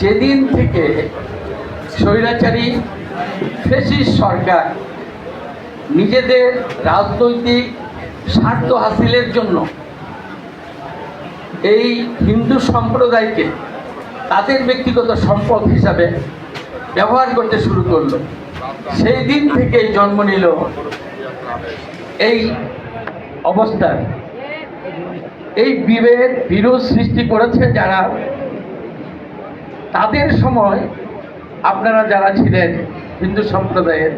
যেদিন থেকে স্বৈরাচারী ফেসিস সরকার নিজেদের রাজনৈতিক স্বার্থ হাসিলের জন্য এই হিন্দু সম্প্রদায়কে তাদের ব্যক্তিগত সম্পদ হিসাবে ব্যবহার করতে শুরু করল। সেই দিন থেকেই জন্ম নিল এই অবস্থার এই বিভেদ বিরোধ সৃষ্টি করেছে যারা তাদের সময় আপনারা যারা ছিলেন হিন্দু সম্প্রদায়ের,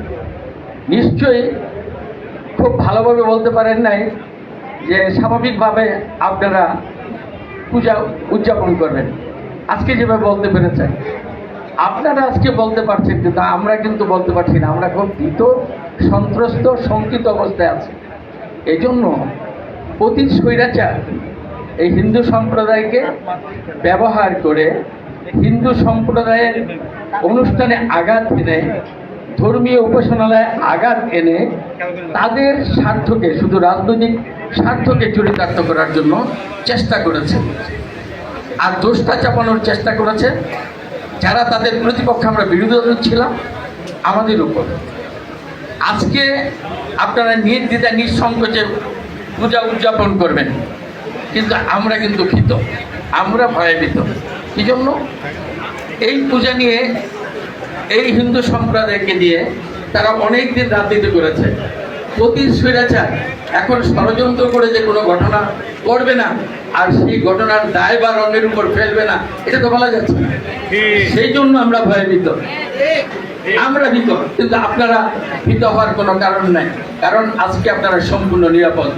নিশ্চয়ই খুব ভালোভাবে বলতে পারেন নাই যে স্বাভাবিকভাবে আপনারা পূজা উদযাপন করবেন। আজকে যেভাবে বলতে পেরেছেন, আপনারা আজকে বলতে পারছেন কিন্তু আমরা কিন্তু বলতে পারছি না। আমরা খুব ভীত, সন্ত্রস্ত, শঙ্কিত অবস্থায় আছি। এই জন্য অতি স্বৈরাচার এই হিন্দু সম্প্রদায়কে ব্যবহার করে হিন্দু সম্প্রদায়ের অনুষ্ঠানে আঘাত এনে, ধর্মীয় উপাসনালয়ে আঘাত এনে তাদের স্বার্থকে, শুধু রাজনৈতিক স্বার্থকে চরিতার্থ করার জন্য চেষ্টা করেছে। আর দোষটা চাপানোর চেষ্টা করেছে। যারা তাদের প্রতিপক্ষে আমরা বিরোধী ছিলাম, আমাদের উপর। আজকে আপনারা নির্দ্বিধা নিঃসংকোচে পূজা উদযাপন করবেন। কিন্তু আমরা কিন্তু ভীত আমরা ভয়ভীত কি জন্য এই পূজা নিয়ে এই হিন্দু সম্প্রদায়কে দিয়ে তারা অনেক দিন রাজনীতি করেছে। অতি স্বৈরাচার, এখন ষড়যন্ত্র করে যে কোনো ঘটনা করবে না, আর সেই ঘটনার দায় বা রঙের উপর ফেলবে না, এটা তো বলা যাচ্ছে সেই জন্য আমরা ভয়ভীত। আমরা ভীত, কিন্তু আপনারা ভীত হওয়ার কোনো কারণ নাই, কারণ আজকে আপনারা সম্পূর্ণ নিরাপদ।